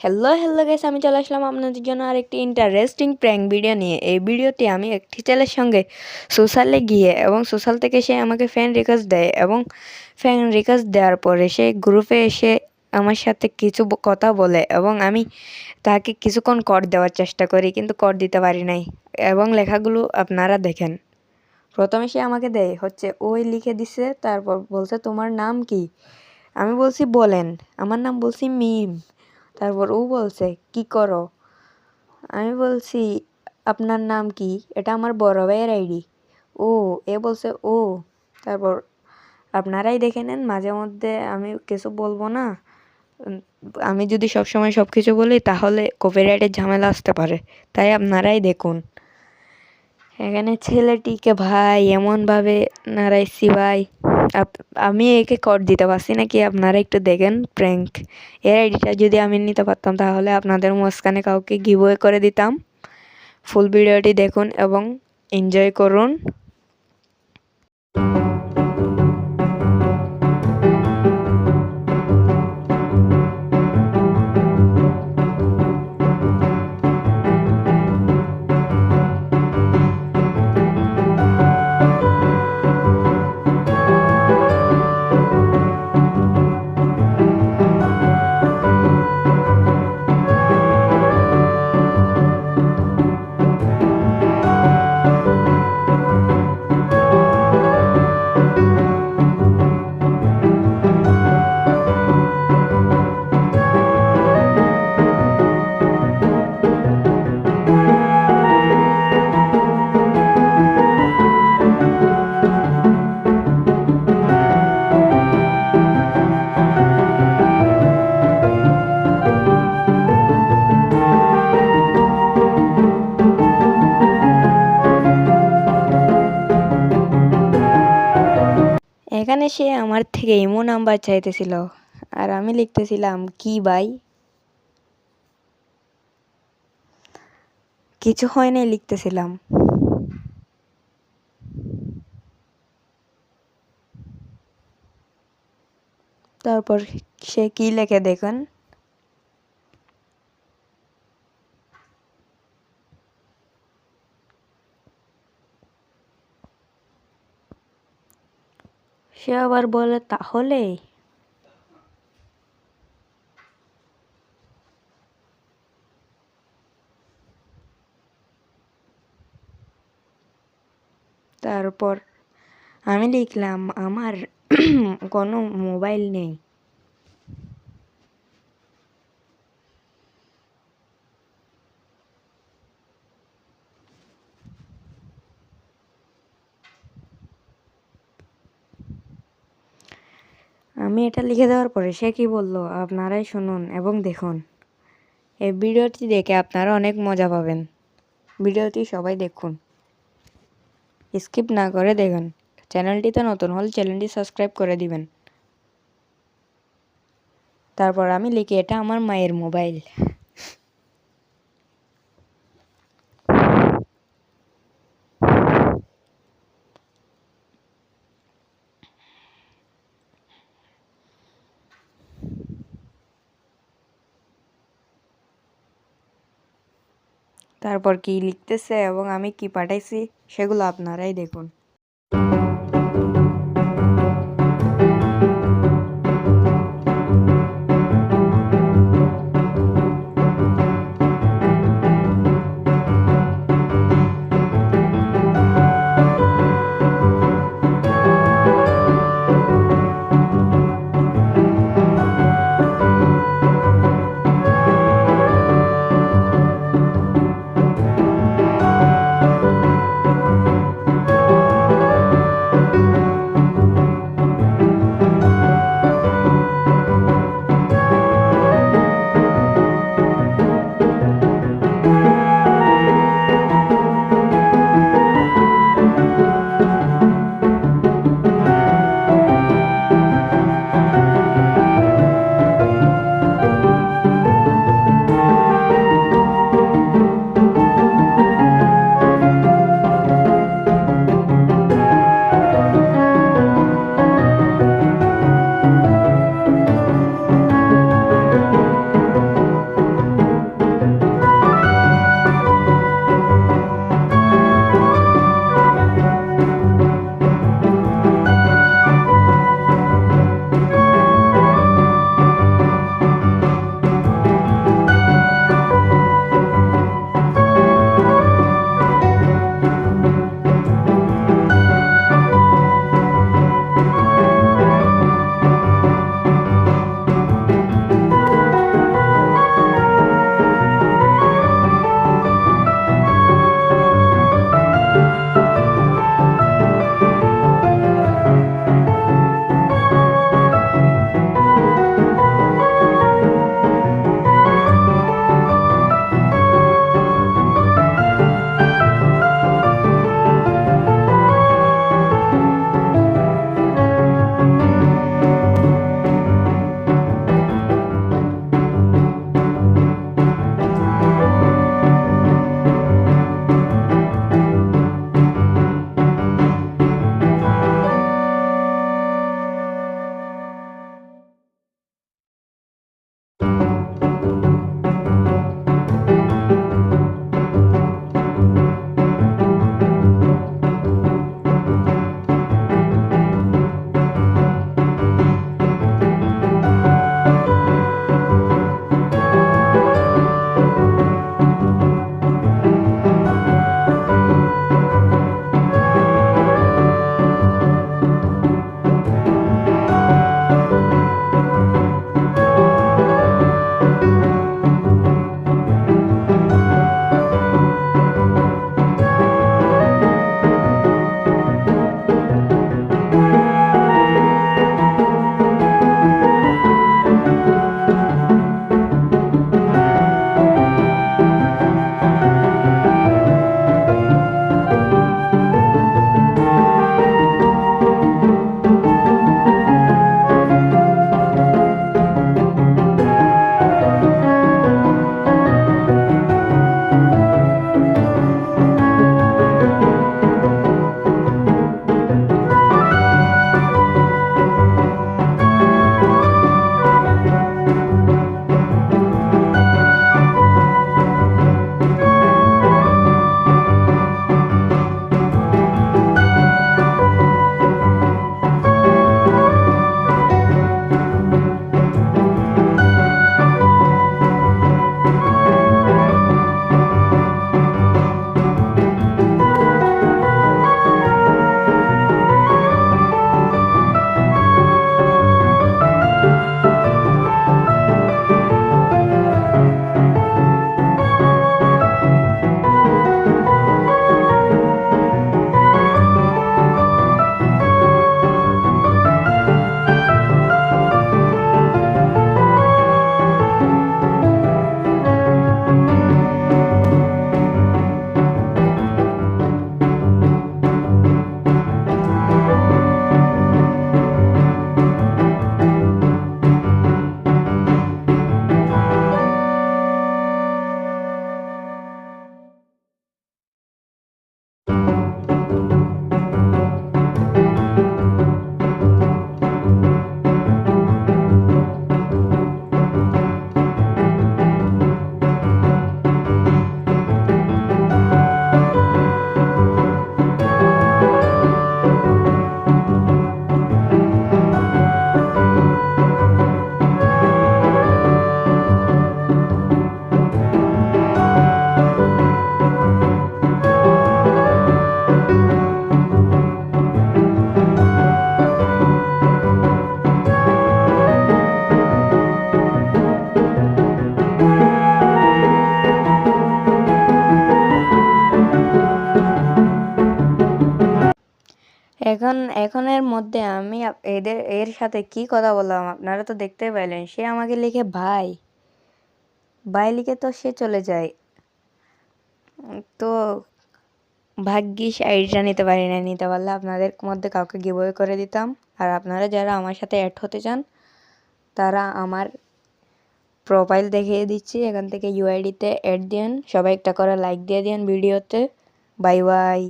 Hello hello guys আমি চলে আসলাম আপনাদের জন্য আরেকটি ইন্টারেস্টিং প্র্যাঙ্ক ভিডিও নিয়ে। এই ভিডিওটি আমি একটি ছেলের সঙ্গে সোশ্যালে গিয়ে এবং সোশ্যাল থেকে সে আমাকে ফ্যান রিকোয়েস্ট দেয় এবং ফ্যান রিকোয়েস্ট দেওয়ার পরে সে গ্রুপে এসে আমার সাথে কিছু কথা বলে এবং আমি তাকে কিছুক্ষণ কর দেওয়ার চেষ্টা করি, কিন্তু কর দিতে পারি নাই। এবং লেখাগুলো আপনারা দেখেন। প্রথমে সে আমাকে দেয়, হচ্ছে, ওই লিখে দিছে, তারপর বলছে, তোমার নাম কি? আমি বলছি, বলেন। আমার নাম বলছি, মিম। তারপর ও বলছে, কি করো? আমি বলছি, আপনার নাম কি? এটা আমার বড় ভাইয়ের আইডি। ও? এ বলছে, ও। তারপর, আপনারাই দেখে নেন, মাঝে মধ্যে আমি কিছু বলব না। আমি যদি সবসময় সব কিছু বলি, তাহলে কপিরাইটের ঝামেলা আসতে পারে। তাই আপনারাই দেখুন। এখানে ছেলেটিকে ভাই এমনভাবে নাড়াইছি ভাই। আমি একে কর দিতে পারছি নাকি? আপনারা একটু দেখেন প্র্যাঙ্ক এর আইডিটা যদি আমি নিতে পারতাম তাহলে আপনাদের মাঝখানে কাউকে গিভওয়ে করে দিতাম। ফুল ভিডিওটি দেখুন এবং এনজয় করুন। এখানে সে আমার থেকে ইমো নাম্বার চাইতেছিল আর আমি লিখতেছিলাম, কি ভাই? কিছু হয় নাই লিখতেছিলাম। তারপর সে কি লেখে দেখুন। সে আবার বলে তাহলে? তারপর আমি লিখলাম আমার কোনো মোবাইল নেই। আমি এটা লিখে দেওয়ার পরে সে কি বলল, আপনারাই শুনুন এবং দেখুন। এই ভিডিওটি দেখে আপনারা অনেক মজা পাবেন। ভিডিওটি সবাই দেখুন। স্কিপ না করে দেখুন। চ্যানেলটিতে নতুন হল চ্যানেলটি সাবস্ক্রাইব করে দিবেন। তারপর আমি লিখি, এটা আমার মায়ের মোবাইল। তারপর কি লিখতেছে এবং আমি কি পাঠাইছি সেগুলো আপনারাই দেখুন। এখন এখনের মধ্যে আমি এদের, এর সাথে কি কথা বললাম আপনারা তো দেখতে পাইলেন। সে আমাকে লিখে ভাই ভাই লিখে তো সে চলে যায়। তো ভাগ্যিস আইডিটা নিতে পারি না নিতে পারলে আপনাদের মধ্যে কাউকে গিভওয়ে করে দিতাম। আর আপনারা যারা আমার সাথে অ্যাড হতে চান, তারা আমার প্রোফাইল দেখিয়ে দিচ্ছি। এখান থেকে ইউআইডিতে অ্যাড দিন সবাই একটা করে লাইক দিয়ে দিন ভিডিওতে। Bye bye